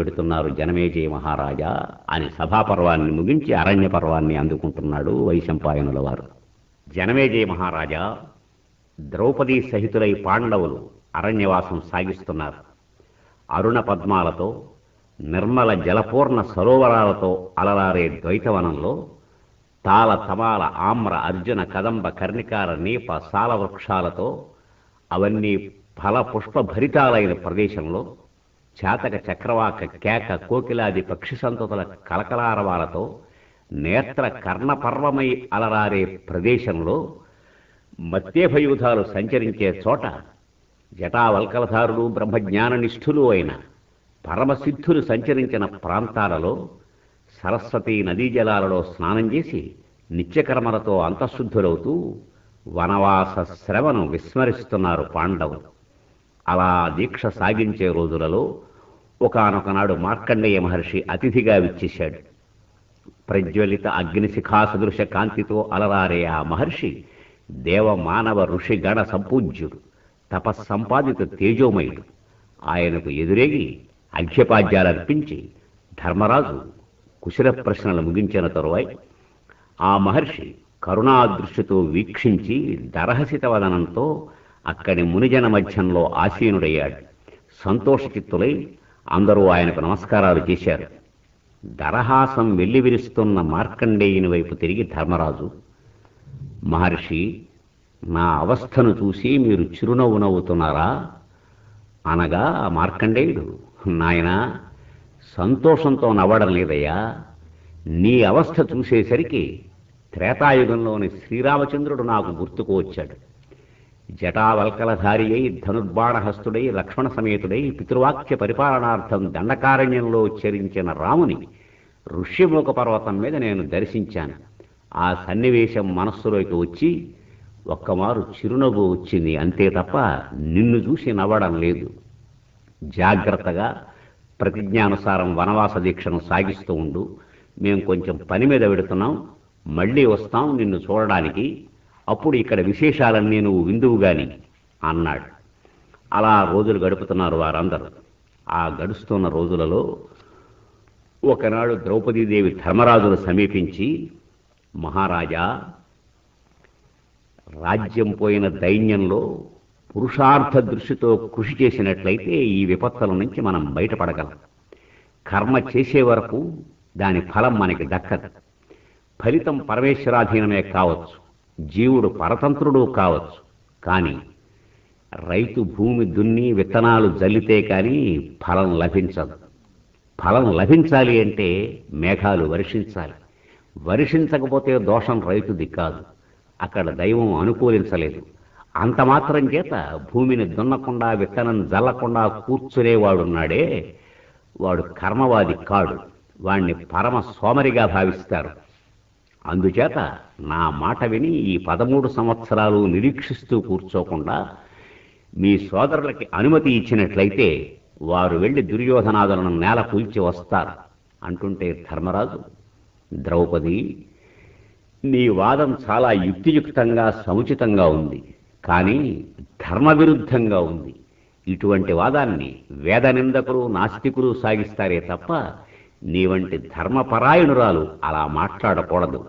పెడుతున్నారు. జనమేజయ మహారాజా అని సభాపర్వాన్ని ముగించి అరణ్య పర్వాన్ని అందుకుంటున్నాడు వైశంపాయనుల వారు జనమేజయ మహారాజా ద్రౌపదీ సహితులై పాండవులు అరణ్యవాసం సాగిస్తున్నారు. అరుణ పద్మాలతో నిర్మల జలపూర్ణ సరోవరాలతో అలలారే ద్వైతవనంలో తాళ తమాల ఆమ్ర అర్జున కదంబ కర్ణికార నీప సాల వృక్షాలతో అవన్నీ ఫల పుష్ప భరితాలైన ప్రదేశంలో చాతక చక్రవాక కేక కోకిలాది పక్షి సంతతుల కలకలారవాలతో నేత్ర కర్ణపర్వమై అలరారే ప్రదేశంలో మత్స్యభయూధాలు సంచరించే చోట జటావల్కలధారులు బ్రహ్మజ్ఞాననిష్ఠులు అయిన పరమసిద్ధులు సంచరించిన ప్రాంతాలలో సరస్వతి నదీ జలాలలో స్నానం చేసి నిత్యకర్మలతో అంతఃశుద్ధులవుతూ వనవాస శ్రవను విస్మరిస్తున్నారు పాండవులు. అలా దీక్ష సాగించే రోజులలో ఒకానొకనాడు మార్కండేయ మహర్షి అతిథిగా విచ్చేశాడు. ప్రజ్వలిత అగ్నిశిఖా సదృశ కాంతితో అలరారే ఆ మహర్షి దేవ మానవ ఋషిగణ సంపూజ్యుడు తపస్సంపాదిత తేజోమయుడు. ఆయనకు ఎదురేగి అర్ఘ్యపాద్యాలర్పించి ధర్మరాజు కుశల ప్రశ్నలు ముగించిన తరువాయి ఆ మహర్షి కరుణాదృష్టితో వీక్షించి దరహసిత వదనంతో అక్కడి మునిజన మధ్యంలో ఆసీనుడయ్యాడు. సంతోషచిత్తులై అందరూ ఆయనకు నమస్కారాలు చేశారు. దరహాసం వెల్లివిరుస్తున్న మార్కండేయుని వైపు తిరిగి ధర్మరాజు మహర్షి నా అవస్థను చూసి మీరు చిరునవ్వు నవ్వుతున్నారా? అనగా ఆ మార్కండేయుడు నాయన సంతోషంతో నవ్వడం లేదయ్యా. నీ అవస్థ చూసేసరికి త్రేతాయుగంలోని శ్రీరామచంద్రుడు నాకు గుర్తుకు వచ్చాడు. జటావల్కలధారి అయి ధనుర్బాణహస్తుడై లక్ష్మణ సమేతుడై పితృవాక్య పరిపాలనార్థం దండకారణ్యంలో చరించిన రాముని ఋష్యముఖ పర్వతం మీద నేను దర్శించాను. ఆ సన్నివేశం మనస్సులోకి వచ్చి ఒక్కమారు చిరునవ్వు వచ్చింది. అంతే తప్ప నిన్ను చూసి నవ్వడం లేదు. జాగ్రత్తగా ప్రతిజ్ఞానుసారం వనవాస దీక్షను సాగిస్తూ ఉండు. మేము కొంచెం పని మీద పెడుతున్నాం మళ్ళీ వస్తాం నిన్ను చూడడానికి. అప్పుడు ఇక్కడ విశేషాలన్నీ నువ్వు విందువుగాని అన్నాడు. అలా రోజులు గడుపుతున్నారు వారందరూ. ఆ గడుస్తున్న రోజులలో ఒకనాడు ద్రౌపదీదేవి ధర్మరాజును సమీపించి మహారాజా రాజ్యం పోయిన దైన్యంలో పురుషార్థ దృష్టితో కృషి చేసినట్లయితే ఈ విపత్తుల నుంచి మనం బయటపడగలం. కర్మ చేసే వరకు దాని ఫలం మనకి దక్కదు. ఫలితం పరమేశ్వరాధీనమే కావచ్చు. జీవుడు పరతంత్రుడు కావచ్చు. కానీ రైతు భూమి దున్ని విత్తనాలు జల్లితే కానీ ఫలం లభించదు. ఫలం లభించాలి అంటే మేఘాలు వర్షించాలి. వర్షించకపోతే దోషం రైతుది కాదు. అక్కడ దైవం అనుకూలించలేదు. అంత మాత్రం చేత భూమిని దున్నకుండా విత్తనం జల్లకుండా కూర్చునేవాడున్నాడే. వాడు కర్మవాది కాడు. వాణ్ణి పరమ సోమరిగా భావిస్తారు. అందుచేత నా మాట విని ఈ పదమూడు సంవత్సరాలు నిరీక్షిస్తూ కూర్చోకుండా మీ సోదరులకి అనుమతి ఇచ్చినట్లయితే వారు వెళ్ళి దుర్యోధనాదులను నేల కూల్చి వస్తారు. అంటుంటే ధర్మరాజు ద్రౌపది నీ వాదం చాలా యుక్తియుక్తంగా సముచితంగా ఉంది. కానీ ధర్మవిరుద్ధంగా ఉంది. ఇటువంటి వాదాన్ని వేద నిందకులు నాస్తికులు సాగిస్తారే తప్ప నీ వంటి ధర్మపరాయణురాలు అలా మాట్లాడకూడదు.